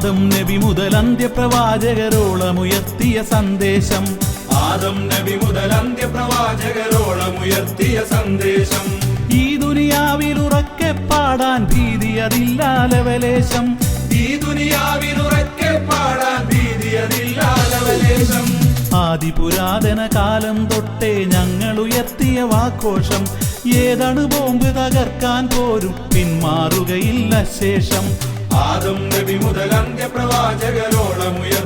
ആദം നബി മുതൽ അന്ത്യപ്രവാചകരോളമുയർത്തിയ സന്ദേശം. ആദം നബി മുതൽ അന്ത്യപ്രവാചകരോളമുയർത്തിയ സന്ദേശം. ഈ ദുനിയാവിൽ ഉറക്കെ പാടാൻ ഭീതി അതില്ല ലവലേശം. ഈ ദുനിയാവിലുറക്കെ പാടാൻ ഭീതി ഭീതിയതില്ലാലവലേശം ആദിപുരാതന കാലം തൊട്ടേ ഞങ്ങൾ ഉയർത്തിയ വാഘോഷം ഏതണു ബോംബ് തകർക്കാൻ പോരും പിന്മാറുകയില്ല ശേഷം. ആദം നബി മുതൽ അന്ത്യപ്രവാചകരോളമുയർത്തിയ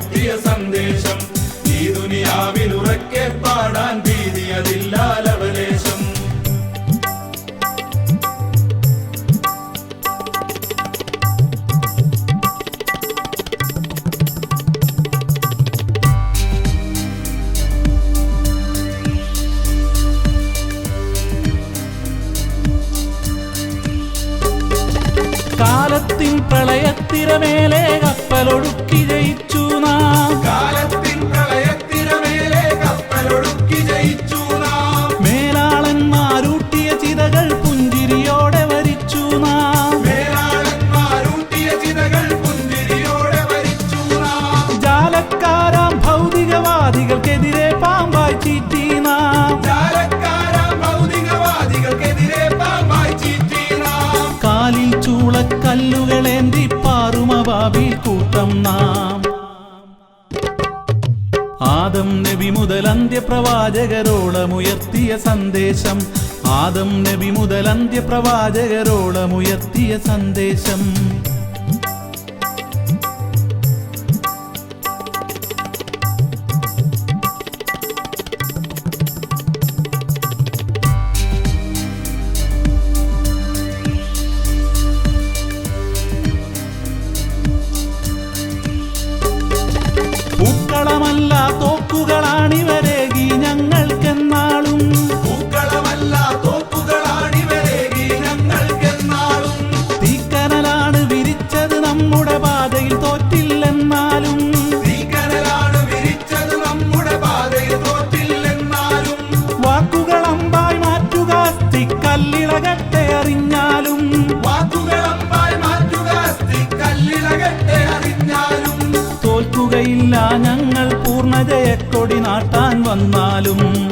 കാലത്തിൻ പ്രളയത്തിരമേലെ കപ്പലൊടുക്കി ജയിച്ചു നാം. കാലത്തിൻ പ്രളയത്തിരമേലെ കപ്പലൊടുക്കി ജയിച്ചു നാം. മേലാളന്മാരൂട്ടിയ ചിതകൾ പുഞ്ചിരിയോടെ വരിച്ചു നാം. മേലാളന്മാരൂട്ടിയ ചിതകൾ പുഞ്ചിരിയോടെ വരിച്ചു നാം. ജാലക്കാരാം ഭൗതികവാദികൾക്കെതിരെ പാമ്പായി ചീറ്റി ആദം നബി മുതൽ അന്ത്യപ്രവാചകരോളമുയർത്തിയ സന്ദേശം. ആദം നബി മുതൽ അന്ത്യപ്രവാചകരോളമുയർത്തിയ സന്ദേശം. പൂക്കളമല്ല കല്ലിളകട്ടെ അറിഞ്ഞാലും. തോൽക്കുകയില്ല ഞങ്ങൾ പൂർണജയക്കൊടി നാട്ടാൻ വന്നാലും.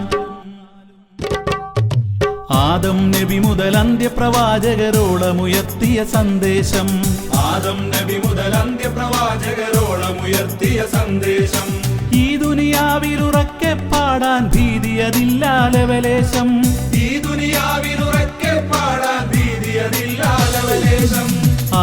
ആദം നബി മുതൽ അന്ത്യപ്രവാചകരോളമുയർത്തിയ സന്ദേശം. ആദം നബി മുതൽ അന്ത്യപ്രവാചകരോളമുയർത്തിയ സന്ദേശം. ഈ ദുനിയാവിലുറക്കെ പാടാൻ ഭീതിയതില്ലാലവലേശം ലവലേശം.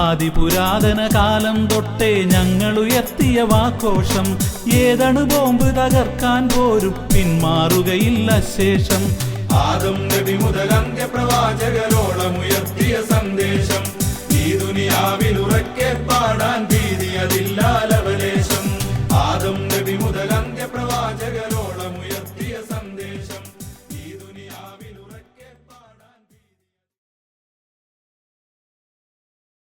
ആദിപുരാതന കാലം തൊട്ടേ ഞങ്ങൾ ഉയർത്തിയ വാഘോഷം ഏതണു ബോംബ് തകർക്കാൻ പോരും പിന്മാറുകയില്ല ശേഷം. ആദം നബി മുതൽ അന്ത്യപ്രവാചകരോളമുയർത്തിയ സന്ദേശം. ഈ ദുനിയാവിലുറക്കെ